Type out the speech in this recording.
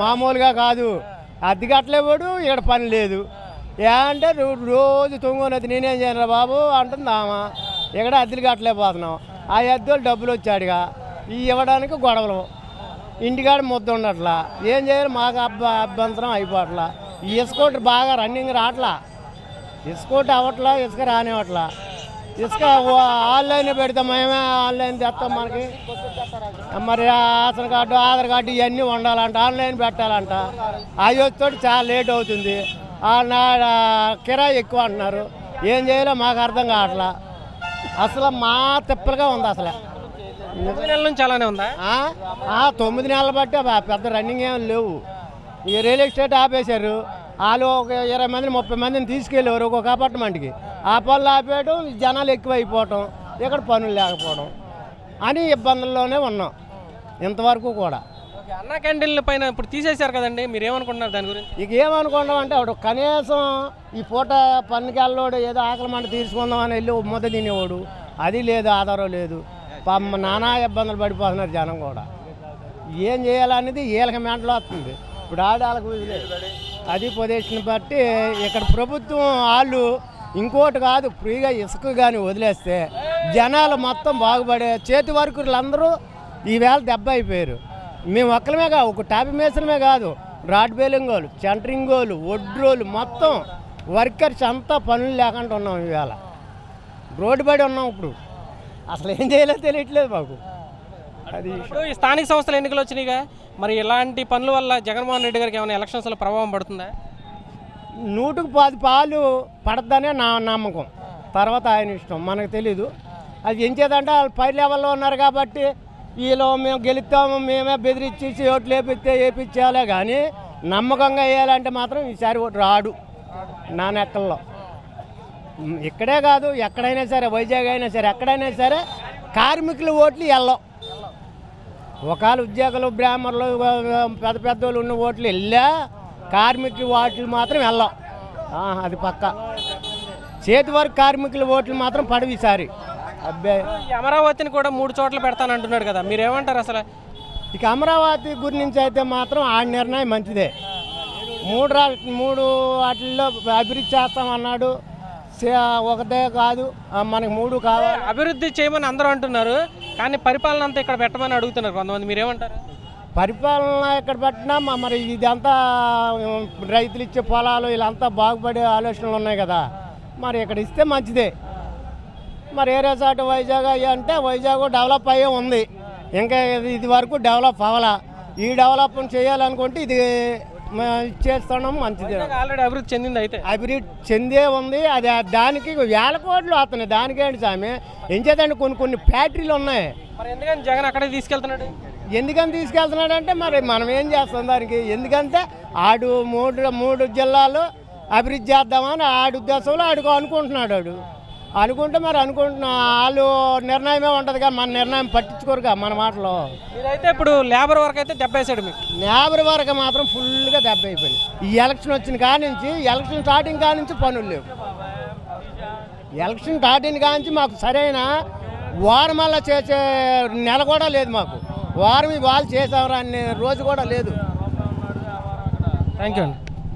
మామూలుగా కాదు. అద్దె కట్టలేవాడు ఇక్కడ పని లేదు. ఏ అంటే రోజు తొంగోనది నేనేం చేయను బాబు అంటుందామా ఇక్కడ అద్దెలు కట్టలేకపోతున్నాం. ఆ అద్దెలు డబ్బులు వచ్చాడుగా. ఈ ఇవ్వడానికి గొడవలు. ఇంటికాడ ముద్ద ఉండట్లా. ఏం చేయాలి? మాకు అబ్బ అభ్యంతరం అయిపోవట్లా. ఈ ఇసుకోటి బాగా రన్నింగ్ రావట్లా. ఇసుకోటి అవ్వట్లా ఇసుక రానివ్వట్లా. ఇసుక ఆన్లైన్ పెడతాం మేమే ఆన్లైన్ తెస్తాం మనకి. మరి ఆధార్ కార్డు ఆధార్ కార్డు ఇవన్నీ ఉండాలంట ఆన్లైన్ పెట్టాలంట. అవి వచ్చేటోటి చాలా లేట్ అవుతుంది. ఆ నా కిరాయి ఎక్కువ అంటున్నారు. ఏం చేయాలో మాకు అర్థం కావట్లా. అసలు మా తిప్పలుగా ఉంది అసలు. తొమ్మిది నెలల నుంచి అలానే ఉందా? తొమ్మిది నెలలు బట్టి పెద్ద రన్నింగ్ ఏం లేవు. ఈ రియల్ ఎస్టేట్ ఆపేశారు. వాళ్ళు ఒక ఇరవై మందిని ముప్పై మందిని తీసుకెళ్ళేవారు ఒక్కొక్క అపార్ట్మెంట్కి ఆ పనులు ఆపేయడం జనాలు ఎక్కువ అయిపోవటం ఇక్కడ పనులు లేకపోవడం అని ఇబ్బందుల్లోనే ఉన్నాం. ఇంతవరకు కూడా. అన్నా క్యాంటీన్ల పైన ఇప్పుడు తీసేశారు కదండి మీరు ఏమనుకుంటున్నారు దాని గురించి? ఇక ఏమనుకుంటాం అంటే ఆవిడ కనీసం ఈ పూట పన్నుకెళ్ళోడు ఏదో ఆకలి మంట తీర్చుకుందాం అని వెళ్ళి ముద్ద తినేవాడు. అది లేదు ఆధారం లేదు. పాపం నానా ఇబ్బందులు పడిపోతున్నారు జనం కూడా. ఏం చేయాలనేది వీళ్ళకి మెంటలో వస్తుంది. ఇప్పుడు ఆడాలకు అది పొజిషన్ బట్టి ఇక్కడ ప్రభుత్వం వాళ్ళు ఇంకోటి కాదు ఫ్రీగా ఇసుక కానీ వదిలేస్తే జనాలు మొత్తం బాగుపడే చేతి అందరూ ఈవేళ దెబ్బ అయిపోయారు. మేము ఒక్కలమే కాదు ఒక టాపి మేసనమే కాదు రాడ్ సెంట్రింగ్ వాళ్ళు వొడ్రోలు మొత్తం వర్కర్స్ అంతా పనులు లేకుండా ఉన్నాం ఈవేళ రోడ్డు పడి ఉన్నాం ఇప్పుడు. అసలు ఏం చేయాలో తెలియట్లేదు మాకు. అది ఇప్పుడు ఈ స్థానిక సంస్థల ఎన్నికలు వచ్చినాయిగా మరి ఇలాంటి పనుల వల్ల జగన్మోహన్ రెడ్డి గారికి ఏమైనా ఎలక్షన్స్లో ప్రభావం పడుతుందా? నూటుకు పది పాలు పడద్దనే నా నమ్మకం. తర్వాత ఆయన ఇష్టం మనకు తెలీదు. అది ఏం చేద్దంటే వాళ్ళు పై లెవెల్లో ఉన్నారు కాబట్టి వీళ్ళు మేము గెలుస్తాము మేమే బెదిరించి ఓట్లు వేపిస్తే వేపించాలే కానీ నమ్మకంగా వేయాలంటే మాత్రం ఈసారి ఓటు రాడు నా నెక్కల్లో ఇక్కడే కాదు ఎక్కడైనా సరే వైజాగ్ అయినా సరే ఎక్కడైనా సరే కార్మికుల ఓట్లు వెళ్ళవు ఒకవేళ ఉద్యోగులు బ్రాహ్మణులు పెద్ద పెద్దోళ్ళు ఉన్న ఓట్లు వెళ్ళా కార్మికుల ఓట్లు మాత్రం వెళ్ళవు ఆ, అది పక్క. చేతి వరకు కార్మికుల ఓట్లు మాత్రం పడవు ఈసారి. అబ్బే. ఈ అమరావతిని కూడా మూడు చోట్ల పెడతానంటున్నాడు కదా మీరు ఏమంటారు అసలు? ఇక అమరావతి గురించి అయితే మాత్రం ఆ నిర్ణయం మంచిదే. మూడు రా మూడు వాటిల్లో అభివృద్ధి చేస్తామన్నాడు. ఒకటే కాదు మనకి మూడు కావాలి. అభివృద్ధి చేయమని అందరూ అంటున్నారు కానీ పరిపాలన అంతా ఇక్కడ పెట్టమని అడుగుతున్నారు కొంతమంది. మీరు ఏమంటారు పరిపాలన ఎక్కడ పెట్టినా మరి ఇదంతా రైతులు ఇచ్చే పొలాలు వీళ్ళంతా బాగుపడే ఆలోచనలు ఉన్నాయి కదా. మరి ఇక్కడ ఇస్తే మంచిదే. మరి ఏరే చాట వైజాగ్ అయ్యి అంటే వైజాగ్ డెవలప్ అయ్యే ఉంది. ఇంకా ఇది- వరకు డెవలప్ అవ్వాలా. ఈ డెవలప్ చేయాలనుకుంటే ఇది చేస్తున్నాం మంచిదే ఆల్రెడీ అభివృద్ధి చెందింది అయితే? అభివృద్ధి చెందే ఉంది. అది దానికి వేల కోట్లు వస్తున్నాయి. దానికేంటి స్వామి? ఏం చేద్దండి కొన్ని కొన్ని ఫ్యాక్టరీలు ఉన్నాయి. మరి ఎందుకని జగన్ అక్కడే తీసుకెళ్తున్నాడు? ఎందుకని తీసుకెళ్తున్నాడంటే మరి మనం ఏం చేస్తాం దానికి? ఎందుకంటే ఆడు మూడు మూడు జిల్లాలు అభివృద్ధి చేద్దామని ఆడు ఉద్దేశంలో ఆడుకో అనుకుంటున్నాడు ఆడు. అనుకుంటే మరి అనుకుంటున్నా వాళ్ళు నిర్ణయమే ఉంటుంది కానీ మన నిర్ణయం పట్టించుకోరుగా మన మాటలో. మీరైతే ఇప్పుడు లేబర్ వర్క్ అయితే దెబ్బేశాడు మీకు. లేబర్ వరకు మాత్రం పూర్తిగా దెబ్బ అయిపోయింది. ఈ ఎలక్షన్ వచ్చిన కాడి నుంచి ఎలక్షన్ స్టార్టింగ్ కాడి నుంచి పనులు లేవు. ఎలక్షన్ స్టార్టింగ్ కాడి నుంచి మాకు సరైన వారం వల్ల చేసే నెల కూడా లేదు మాకు. వారం వాళ్ళు చేసేవారు అనే రోజు కూడా లేదు. థ్యాంక్ యూ అండి.